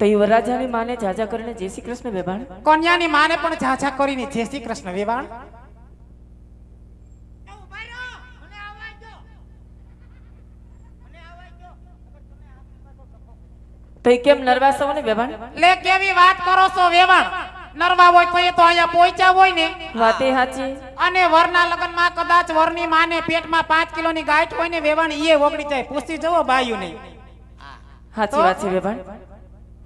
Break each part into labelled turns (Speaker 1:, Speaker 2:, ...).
Speaker 1: તો યુવરાજાની માને જાજા કરીને જય શ્રી કૃષ્ણ વેવાણ
Speaker 2: કન્યાની માને પણ ઝાઝા કરીને જય શ્રી કૃષ્ણ વેવાણ
Speaker 1: તો કેમ નરવાસ ને વેવાણ
Speaker 2: લે કેવી વાત કરો છો વેવાણ નરવા હોય તો એ તો અહીંયા પહોંચ્યા હોય ને.
Speaker 1: વાતે હાચી
Speaker 2: અને વરના લગ્નમાં કદાચ વરની માને પેટમાં પાંચ કિલોની ગાંઠ હોય ને વેવાણ એ ઓગળી જાય. પૂછી જવો બાયું નહીં
Speaker 1: સાચી વાત છે બેભાણ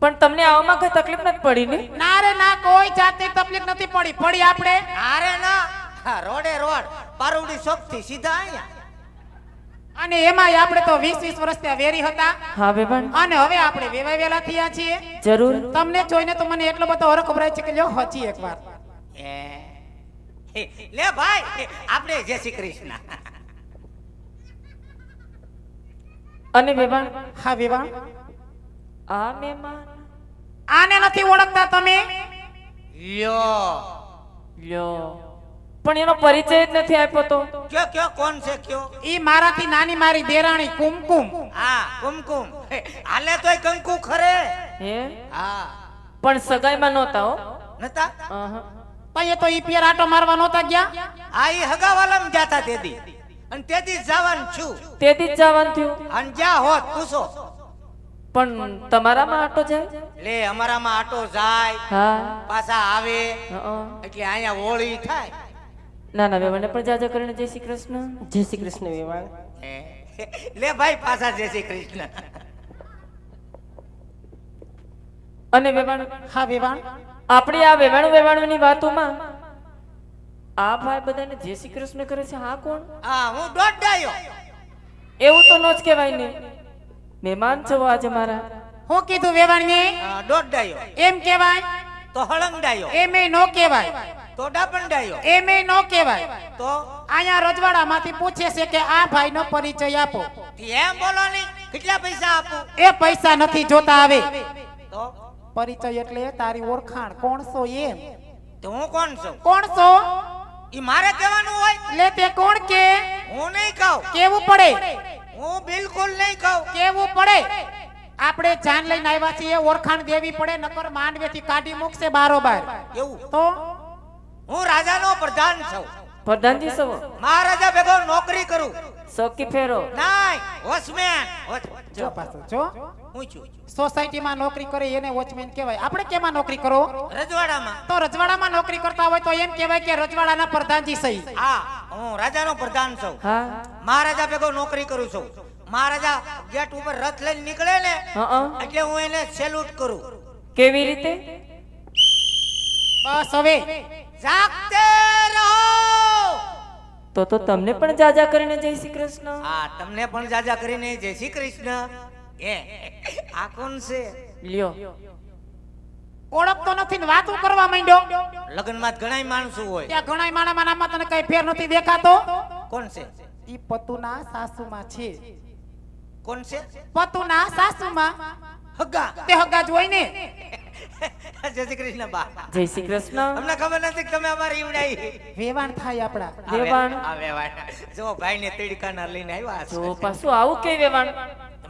Speaker 1: પણ તમને આવવામાં કઈ તકલીફ નથી પડી ને?
Speaker 2: ના રે ના કોઈ જાતની તકલીફ નથી પડી. પડી આપણે?
Speaker 3: અરે ના. હા, રોડે રોડ. પારુડી શોપથી સીધા અહીંયા.
Speaker 2: અને એમાંય આપણે તો વીસ વીસ વર્ષ ત્યાં વેરી હતા.
Speaker 1: હા બેભાણ
Speaker 2: અને હવે આપણે વેવાય વેલા થયા છીએ.
Speaker 1: જરૂર.
Speaker 2: તમને જોઈને તો મને એટલો બધો હરખ ભરાય છે કે લ્યો હજી એકવાર.
Speaker 3: એ, લે ભાઈ આપણે જય શ્રી કૃષ્ણ.
Speaker 1: અને વેવાણ?
Speaker 2: હા વેવાણ?
Speaker 1: આ મહેમાન
Speaker 2: આને નથી ઓળખતા તમે?
Speaker 3: યો.
Speaker 1: યો. પણ એનો પરિચય જ નથી આપ્યો તો.
Speaker 3: કયો કયો કોણ છે કયો?
Speaker 2: ઈ મારાથી નાની મારી દેરાણી કુમકુમ.
Speaker 3: હા કુમકુમ. હે, હાલે તોય કંકુ ખરે.
Speaker 1: હે?
Speaker 3: હા.
Speaker 1: પણ સગાઈમાં નહોતા હો.
Speaker 3: નતા?
Speaker 1: અહં.
Speaker 2: પણ એ તો ઈ પિયર આટો મારવા નહોતા ગયા?
Speaker 3: આ ઈ હગાવાલામ જાતા તેદી. અને તેદી જ જવાનું છું.
Speaker 1: તેથી જ જવાનું થયું.
Speaker 3: અને જ્યાં હોત પૂછો.
Speaker 1: પણ તમારામાં આટો જાય?
Speaker 3: લે અમારામાં આટો જાય
Speaker 1: હા.
Speaker 3: પાછા આવે. એટલે અહીંયા હોળી થાય.
Speaker 1: ના ના બેભાને પણ જાજા કરીને જય શ્રી કૃષ્ણ.
Speaker 4: જય શ્રી કૃષ્ણ વેવાણ.
Speaker 3: હે, લે ભાઈ પાછા જય શ્રી કૃષ્ણ.
Speaker 1: અને વેવાણ?
Speaker 2: હા વેવાણ.
Speaker 1: આપણી આ વેવાણ વેવાણની વાતોમાં આ ભાઈ બધાને જય શ્રી કૃષ્ણ કરે છે. હા કોણ?
Speaker 3: હા હું દોડાયો
Speaker 1: એવું તો ન જ કહેવાય ને. મહેમાન છો આજે મારા.
Speaker 2: હું કીધું વેવાણીએ
Speaker 3: દોડાયો
Speaker 2: એમ કેવાય
Speaker 3: તો હળંગડાયો
Speaker 2: એમ નો કેવાય
Speaker 3: તો ડાપંડાયો
Speaker 2: એમ નો કેવાય
Speaker 3: તો?
Speaker 2: અહીંયા રજવાડામાંથી પૂછે છે કે આ ભાઈનો પરિચય આપો.
Speaker 3: એમ બોલો નહીં કેટલા પૈસા આપો?
Speaker 2: એ પૈસા નથી જોતા આવે
Speaker 3: તો?
Speaker 2: પરિચય એટલે તારી ઓળખાણ. કોણ છો એમ?
Speaker 3: તો હું કોણ છું?
Speaker 2: કોણ છો?
Speaker 3: ઈ મારે કહેવાનું હોય?
Speaker 2: લે તે કોણ કે?
Speaker 3: હું નહીં કહું.
Speaker 2: કેવું પડે?
Speaker 3: હું બિલકુલ નહીં કહું.
Speaker 2: કેવું પડે? આપણે જાન લઈને આવ્યા છીએ ઓળખાણ દેવી પડે નકર માંડવેથી કાઢી મૂકશે બારોબાર.
Speaker 3: એવું?
Speaker 2: તો?
Speaker 3: હું રાજાનો પ્રધાન છું.
Speaker 1: પ્રધાનજી સવો
Speaker 3: મહારાજા ભેગો નોકરી કરું.
Speaker 1: સોકી ફેરો.
Speaker 3: નાય વોચમેન.
Speaker 2: જો પાછો જો.
Speaker 3: હું છું.
Speaker 2: સોસાયટીમાં નોકરી કરે એને વોચમેન કહેવાય. આપણે કેમાં નોકરી કરો?
Speaker 3: રજવાડામાં.
Speaker 2: તો રજવાડામાં નોકરી કરતા હોય તો એમ કહેવાય કે રજવાડાના પ્રધાનજી સહી.
Speaker 3: હા. હું રાજાનો પ્રધાન છું. મહારાજા ભેગો નોકરી કરું છું. મહારાજા ગેટ ઉપર રથ લઈને નીકળે ને એટલે હું એને સેલ્યુટ કરું.
Speaker 1: કેવી રીતે?
Speaker 2: બસ હવે
Speaker 3: જાગતે રહો.
Speaker 1: તો તો તમને પણ જાજા કરીને જય શ્રી કૃષ્ણ.
Speaker 3: હા તમને પણ જાજા કરીને જય શ્રી કૃષ્ણ. એ આ કોણ છે.
Speaker 1: લ્યો.
Speaker 2: ઓળખતો નથી ને વાતો કરવા માંડ્યો.
Speaker 3: લગ્નમાં ઘણા માણસો હોય.
Speaker 2: ત્યાં ઘણા માણામાં નામાં તને કઈ ફેર નથી દેખાતો?
Speaker 3: કોણ છે?
Speaker 2: ઈ પતુના સાસુમાં છે.
Speaker 3: કોણ છે?
Speaker 2: પતુના સાસુમાં.
Speaker 3: હગા.
Speaker 2: તે હગા જ હોય ને.
Speaker 3: જય શ્રી કૃષ્ણ બા.
Speaker 1: જય શ્રી કૃષ્ણ.
Speaker 3: તમને ખબર નથી કે તમે અમારી ઈવડાઈ.
Speaker 2: વેવાણ થાય આપડા
Speaker 1: વેવાણ.
Speaker 3: આ વેવાણ. જો ભાઈ ને તીડકાના લઈને આવ્યા
Speaker 1: જો પાછું આવું કે વેવાણ?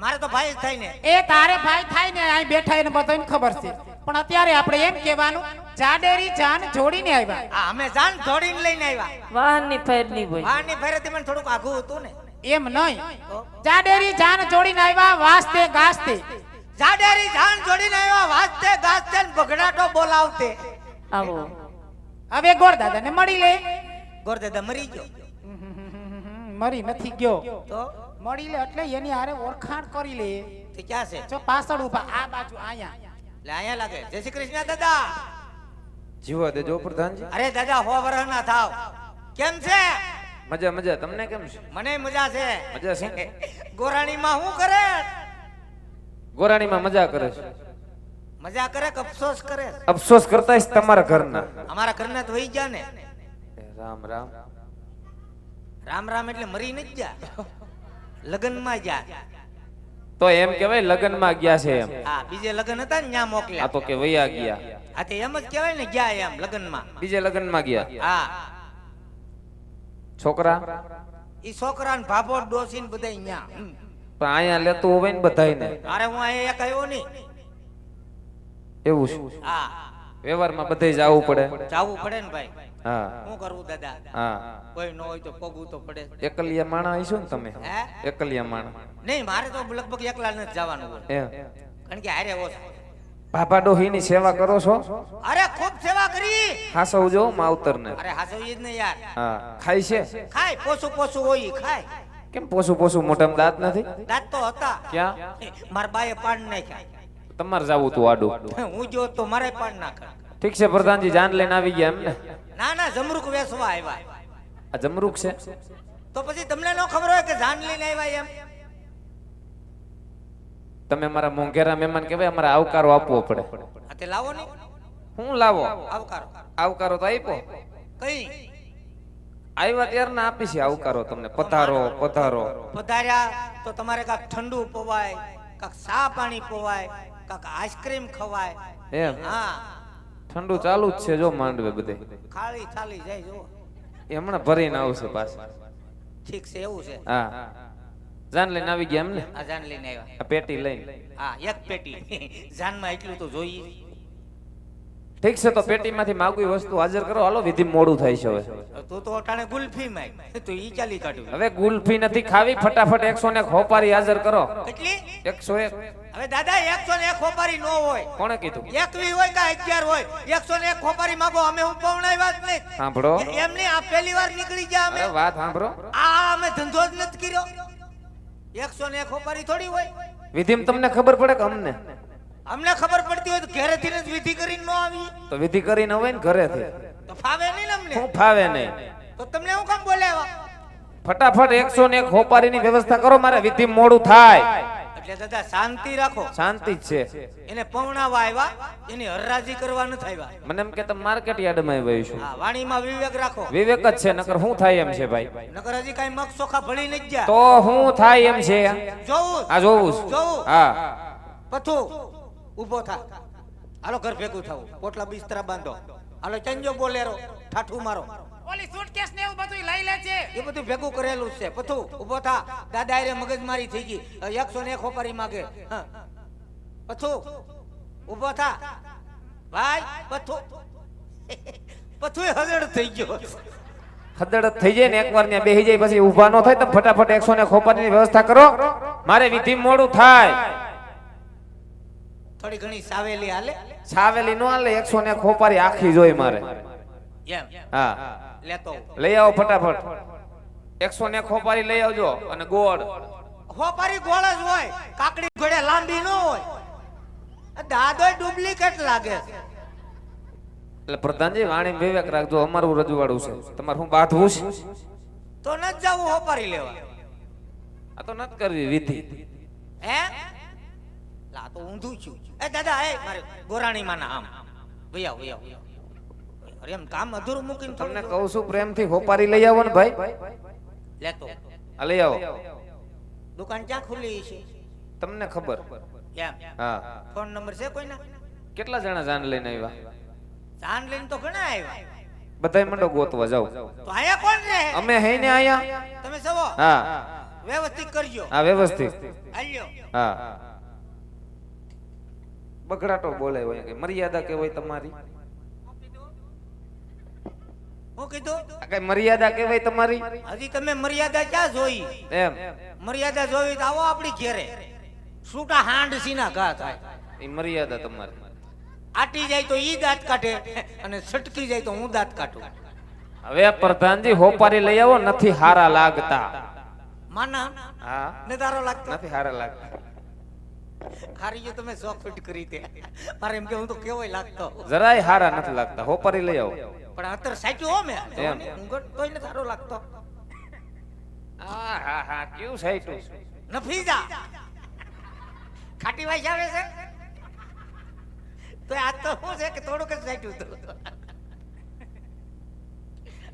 Speaker 3: મારે તો ભાઈ જ થાય ને.
Speaker 2: એ તારે ભાઈ થાય ને અહીં બેઠા એને બધાને ખબર છે. પણ અત્યારે આપણે એમ કહેવાનું જાડેરી જાન જોડીને આવ્યા.
Speaker 3: આ અમે જાન જોડીને લઈને આવ્યા.
Speaker 1: વાહનની ફેરની નહીં હોય.
Speaker 3: વાહની ફેરેથી મને થોડુંક આઘું હતું ને.
Speaker 2: એમ નહીં. જાડેરી જાન જોડીને આવ્યા વાસ્તે ગાસ્તે.
Speaker 3: જાડેરી જાન જોડીને આવ્યા વાસ્તે ગાસ્તે ભગડાટો બોલાવતે.
Speaker 1: આવો.
Speaker 2: હવે ગોર દાદાને મળી લે.
Speaker 3: ગોરદાદા મરી ગયો.
Speaker 2: મરી નથી ગયો.
Speaker 3: તો?
Speaker 2: મળી લે એટલે એની હારે ઓળખાણ કરી લે.
Speaker 3: તો ક્યાં છે?
Speaker 2: જો પાછળ ઊભા આ બાજુ આયા.
Speaker 3: લે અહીંયા લાગે. જય શ્રી કૃષ્ણ દાદા.
Speaker 5: જીવો દેજો પ્રધાનજી.
Speaker 3: અરે દાદા હો વરહ ના થાવ. કેમ છે?
Speaker 5: મજા મજા. તમને કેમ છે?
Speaker 3: મને મજા છે.
Speaker 5: મજા છે
Speaker 3: ગોરાણીમાં શું કરે?
Speaker 5: ગોરાણીમાં મજા કરે છે.
Speaker 3: મજા કરે કે અફસોસ કરે?
Speaker 5: અફસોસ કરતા છે તમારા ઘરના.
Speaker 3: અમારા ઘરના તો વહી ગયા ને.
Speaker 5: રામ રામ.
Speaker 3: રામ રામ એટલે મરી નથી જા. લગ્નમાં જા.
Speaker 5: તો એમ કેવાય લગ્નમાં ગયા છે એમ.
Speaker 3: હા બીજે લગ્ન હતા ને ત્યાં
Speaker 5: આ તો કે વૈયા ગયા.
Speaker 3: આ તે એમ જ કેવાય ને ગયા એમ લગ્નમાં.
Speaker 5: બીજે લગ્નમાં ગયા.
Speaker 3: હા.
Speaker 5: છોકરા?
Speaker 3: ઈ છોકરા ને ભાભો ડોસી ને બધા અહીંયા
Speaker 5: પણ અહીંયા લેતું હોય ને બધાયને.
Speaker 3: અરે હું અહીંયા એક આવ્યો નહીં.
Speaker 5: એવું શું
Speaker 3: હા.
Speaker 5: વ્યવહારમાં બધે જવું પડે.
Speaker 3: જાવું પડે ને ભાઈ.
Speaker 5: હા.
Speaker 3: શું કરવું દાદા?
Speaker 5: હા.
Speaker 3: કોઈ ન હોય તો પગવું તો પડે.
Speaker 5: એકલિયા માણા આવીશું ને તમે? એકલિયા માણા.
Speaker 3: નહીં મારે તો લગભગ એકલા નથી જવાનું હોય કારણ કે હારે ઓછો.
Speaker 5: બાબા ડોહીની સેવા કરો છો?
Speaker 3: અરે ખૂબ સેવા કરી.
Speaker 5: હાસવ જો માવતરને.
Speaker 3: અરે હાસવીએ જ ને યાર.
Speaker 5: હા. ખાય છે?
Speaker 3: ખાય પોસું પોસું હોય ખાય.
Speaker 5: કેમ પોસું પોસું મોઢામાં દાંત નથી?
Speaker 3: દાંત તો હતા.
Speaker 5: ક્યાં?
Speaker 3: મારા બાએ પાડ નાખ્યા.
Speaker 5: તમારે જવું તું આડું.
Speaker 3: હું જો તો મારે પણ ના કર
Speaker 5: ઠીક છે પ્રધાનજી જાન લઈને આવી ગયા એમને.
Speaker 3: ના ના જમરૂક વેસવા આવ્યા.
Speaker 5: આ જમરૂક છે?
Speaker 3: તો પછી તમને નો ખબર હોય કે જાન લઈને આવ્યા એમ?
Speaker 5: તમે મારા મોંઘેરા મહેમાન કહેવાય અમારે આવકારો આપવો પડે.
Speaker 3: તે લાવો ને.
Speaker 5: હું લાવો?
Speaker 3: આવકારો.
Speaker 5: આવકારો તો આપ્યો.
Speaker 3: કઈ?
Speaker 5: આવ્યા ત્યારે ના આપી છે આવકારો તમને. પધારો પધારો.
Speaker 3: પધાર્યા તો તમારે કાંક ઠંડુ પવાય. કાંક સા પાણી પોવાય કાંક આઈસ્ક્રીમ ખવાય.
Speaker 5: એમ?
Speaker 3: હા.
Speaker 5: ઠંડુ ચાલુ જ છે જો માંડવે બધે.
Speaker 3: ખાલી ચાલી જાય જો
Speaker 5: હમણાં ભરીને આવશે પાછા.
Speaker 3: ઠીક છે એવું છે.
Speaker 5: હા. જાન લઈને આવી ગયા એમને?
Speaker 3: આ જાન લઈને આવ્યા.
Speaker 5: પેટી લઈને.
Speaker 3: હા એક પેટી. જાનમાં એટલું તો જોઈએ.
Speaker 5: ઠીક છે તો પેટીમાંથી માગવી વસ્તુ હાજર કરો. હાલો વિધિ મોડું થાય છે હવે.
Speaker 3: તું તો અટાણે ગુલ્ફી માં તો ઈ ચાલી કાઢ્યું
Speaker 5: હવે ગુલ્ફી નથી ખાવી ફટાફટ એકસો ને ખોપારી હાજર કરો.
Speaker 3: કેટલી?
Speaker 5: એકસો એક.
Speaker 3: હવે દાદા 101 ને ખોપારી નો હોય.
Speaker 5: કોણે કીધું?
Speaker 3: એકવી હોય કે અગિયાર હોય. 101 ને ખોપારી માંગો અમે હું પૌણાવ્યા જ નહીં.
Speaker 5: સાંભળો.
Speaker 3: એમની આ પહેલી વાર નીકળી ગયા અમે.
Speaker 5: વાત સાંભળો.
Speaker 3: આ અમે ધંધો જ નથી કર્યો. એકસો ને એક ખોપારી થોડી હોય.
Speaker 5: વિધિમ તમને ખબર પડે કે અમને?
Speaker 3: અમને ખબર પડતી હોય તો ઘરેથી જ વિધિ કરીને ન આવી.
Speaker 5: તો વિધિ કરીને હોય ને ઘરેથી.
Speaker 3: તો ફાવે નહીં ને અમને?
Speaker 5: હું ફાવે નહીં.
Speaker 3: તો તમને હું કામ બોલાવ્યા
Speaker 5: ફટાફટ એકસો ને એક ખોપારીની વ્યવસ્થા કરો મારે વિધિ મોડું થાય.
Speaker 3: એટલે દાદા શાંતિ રાખો.
Speaker 5: શાંતિ જ છે.
Speaker 3: એને પૌણાવા આવ્યા એની હરરાજી કરવા ન થાય
Speaker 5: મને એમ કે તમે માર્કેટ યાર્ડમાં આવ્યા છું
Speaker 3: હા વાણીમાં વિવેક રાખો.
Speaker 5: વિવેક જ છે નકર શું થાય એમ છે ભાઈ?
Speaker 3: નકર હજી કઈ મગ ચોખા ભળી નથી ગયા.
Speaker 5: તો શું થાય એમ છે?
Speaker 3: જોવું
Speaker 5: હા જોવું
Speaker 3: જોવું
Speaker 5: હા.
Speaker 3: પથું. ઊભો થા. હાલો ઘર ભેગું થવું પોટલા બિસ્તરા બાંધો. હાલો ચંજો બોલેરો ઠાઠું મારો.
Speaker 2: ઓલી સુટકેસ ને એવું બધું લઈ લે છે.
Speaker 3: એ બધું ભેગું કરેલું છે. પથુ ઊભો થા. દાદા એ મગજમારી થઈ ગઈ. હવે એકસો ને એક ખોપારી માગે. પથુ પથું ઊભો થા. ભાઈ પથુ. પથુ હજડ થઈ ગયો.
Speaker 5: ખદડ થઈ જાય ને એકવાર ત્યાં બેસી જાય પછી ઊભા ન થાય તો ફટાફટ એકસો ને ખોપાની વ્યવસ્થા કરો. મારે વિધિ મોડું થાય.
Speaker 3: થોડી ઘણી સાવેલી હાલે?
Speaker 5: સાવેલી નો હાલે એકસો ને ખોપારી આખી જોઈ મારે.
Speaker 3: એમ?
Speaker 5: હા.
Speaker 3: લેતો
Speaker 5: લઈ આવો ફટાફટ. એકસો ને ખોપારી લઈ આવજો અને ગોળ.
Speaker 3: ખોપારી ગોળ જ હોય. કાકડી ઘોડે લાંબી ન હોય. દાદો ડુપ્લિકેટ લાગે
Speaker 5: એટલે પ્રધાનજી વાણી વિવેક રાખજો અમારું રજવાડું છે. તમારે હું બાંધવું છે?
Speaker 3: તો ન જવું હોપારી લેવા.
Speaker 5: આ તો નથી કરવી વિધિ.
Speaker 3: હે? લા તો ઊંધું છું. એ દાદા એ મારે ગોરાણી માં આમ ભૈયા ભૈયા અરે એમ કામ અધૂરું મૂકીને
Speaker 5: તમને કહું છું પ્રેમથી હોપારી લઈ આવો ને ભાઈ.
Speaker 3: લેતો.
Speaker 5: આ લઈ આવો.
Speaker 3: દુકાન ક્યાં ખુલ્લી છે?
Speaker 5: તમને ખબર.
Speaker 3: કેમ
Speaker 5: હા.
Speaker 3: ફોન નંબર છે કોઈના?
Speaker 5: કેટલા જણા જાન લઈને આવ્યા?
Speaker 3: જાન લઈને તો ઘણા આવ્યા.
Speaker 5: બધાય મંડો ગોતવા જાવ
Speaker 3: તો આયા કોણ રહે?
Speaker 5: અમે હે ને આયા.
Speaker 3: તમે સવો
Speaker 5: હા.
Speaker 3: વ્યવસ્થિત કરજો.
Speaker 5: હા વ્યવસ્થિત.
Speaker 3: હાલ્યો.
Speaker 5: હા. બગડાટો બોલે હોય કે મર્યાદા કેવાય તમારી.
Speaker 3: હું કીધું?
Speaker 5: કઈ મર્યાદા કેવાય તમારી?
Speaker 3: હજી તમે મર્યાદા ક્યાં જોઈ?
Speaker 5: એમ.
Speaker 3: મર્યાદા જોવી તો આવો આપણી ઘેરે. છૂટા હાંડ સીના ઘા થાય.
Speaker 5: એ મર્યાદા તમારી.
Speaker 3: આટી જાય તો ઈ દાંત કાઢે અને છટકી જાય તો હું દાંત કાઢું.
Speaker 5: હવે પ્રધાનજી હોપારી લઈ આવો નથી હારા લાગતા.
Speaker 3: માના?
Speaker 5: હા.
Speaker 3: લાગતો?
Speaker 5: નથી હારા લાગતા.
Speaker 3: ખારી જો તમે સો ફીટ કરી દે મારે એમ કે હું તો કેવો લાગતો.
Speaker 5: જરાય હારા નથી લાગતા. હોપારી લઈ આવો.
Speaker 3: પણ અત્યારે સાચું હો મે.
Speaker 5: એમ.
Speaker 3: તોય નથી સારો લાગતો.
Speaker 5: આ હા હા કેવું સાચું?
Speaker 3: નફી જા. ખાટી વાઈ આવે છે. તો આ તો શું છે કે થોડુંક જ સાચું હતું.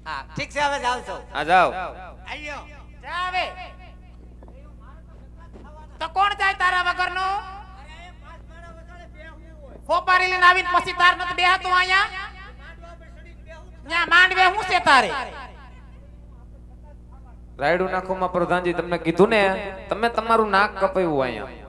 Speaker 3: હા ઠીક છે હવે જાવ છો
Speaker 5: હા જાવ
Speaker 3: આવ્યો
Speaker 2: જા આવે તો કોણ જાય તારા વગરનો? ખોપારી લઈને આવીને પછી તાર નથી બેહતું અહીંયા? ન્યા માંડવે હું છે તારે?
Speaker 5: રાયડુ નાખોમાં પ્રધાનજી તમને કીધું ને, તમે તમારું નાક કપાયું અહીંયા.